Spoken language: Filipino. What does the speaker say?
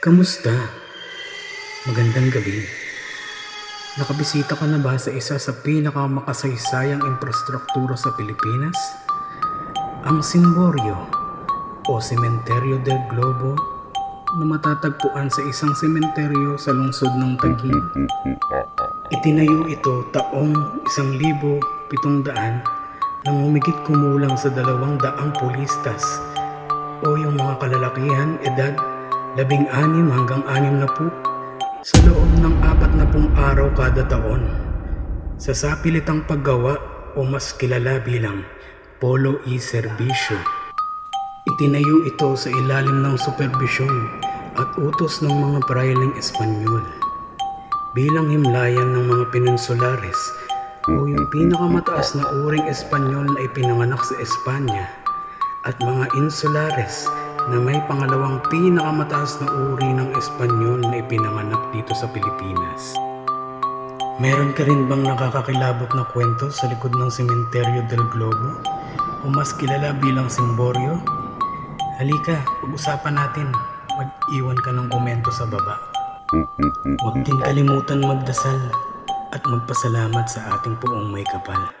Kamusta? Magandang gabi. Nakabisita ka na ba sa isa sa pinakamakasaysayang infrastruktura sa Pilipinas? Ang Simboryo o Sementeryo del Globo na matatagpuan sa isang sementeryo sa lungsod ng Taguig. Itinayo ito taong 1,700 nang humigit kumulang sa dalawang daang pulistas o yung mga kalalakihan edad labing anim hanggang anim na po sa loob ng apat na pung araw kada taon sa sapilitang paggawa o mas kilala bilang Polo E Servicio. Itinayo ito sa ilalim ng superbisyon at utos ng mga prailing Espanyol bilang himlayan ng mga peninsulares o yung pinakamataas na uring Espanyol na ipinanganak sa Espanya at mga insulares na may pangalawang pinakamataas na uri ng Espanyol na ipinanganak dito sa Pilipinas. Meron ka rin bang nakakakilabot na kwento sa likod ng Sementeryo del Globo o mas kilala bilang Simboryo? Halika, pag-usapan natin. Mag-iwan ka ng komento sa baba. Huwag din kalimutan magdasal at magpasalamat sa ating poong may kapal.